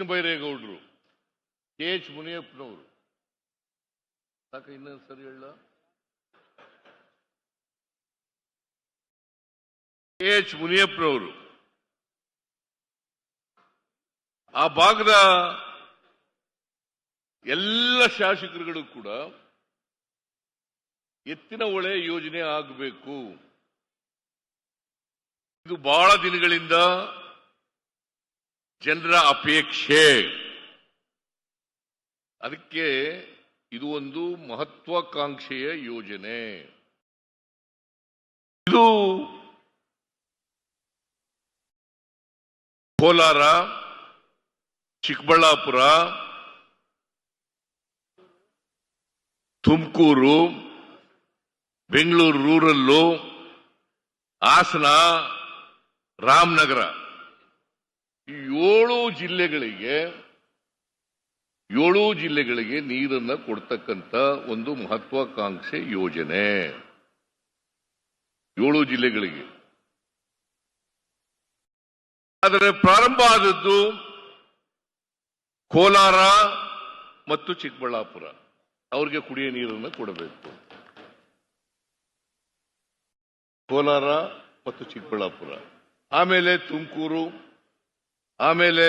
ಕೃಷ್ಣ ಬೈರೇಗೌಡರು, K H ಮುನಿಯಪ್ಪನವರು. ಸಾಕ ಇನ್ನೊಂದು ಸರಿ ಹೇಳ. ಕೆ ಎಚ್ ಮುನಿಯಪ್ಪನವರು. ಆ ಭಾಗದ ಎಲ್ಲ ಶಾಸಕರುಗಳು ಕೂಡ ಎತ್ತಿನ ಒಳೆ ಯೋಜನೆ ಆಗಬೇಕು. ಇದು ಬಹಳ ದಿನಗಳಿಂದ ಜನರ ಅಪೇಕ್ಷೆ. ಅದಕ್ಕೆ ಇದು ಒಂದು ಮಹತ್ವಾಕಾಂಕ್ಷೆಯ ಯೋಜನೆ. ಇದು ಕೋಲಾರ, ಚಿಕ್ಕಬಳ್ಳಾಪುರ, ತುಮಕೂರು, ಬೆಂಗಳೂರು ರೂರಲ್ಲು, ಹಾಸನ, ರಾಮನಗರ. ಈ ಏಳು ಜಿಲ್ಲೆಗಳಿಗೆ ಏಳು ಜಿಲ್ಲೆಗಳಿಗೆ ನೀರನ್ನ ಕೊಡ್ತಕ್ಕಂತ ಒಂದು ಮಹತ್ವಾಕಾಂಕ್ಷೆ ಯೋಜನೆ. ಏಳು ಜಿಲ್ಲೆಗಳಿಗೆ. ಆದರೆ ಪ್ರಾರಂಭ ಆದದ್ದು ಕೋಲಾರ ಮತ್ತು ಚಿಕ್ಕಬಳ್ಳಾಪುರ. ಅವ್ರಿಗೆ ಕುಡಿಯ ನೀರನ್ನು ಕೊಡಬೇಕು. ಕೋಲಾರ ಮತ್ತು ಚಿಕ್ಕಬಳ್ಳಾಪುರ. ಆಮೇಲೆ ತುಮಕೂರು ಆಮೇಲೆ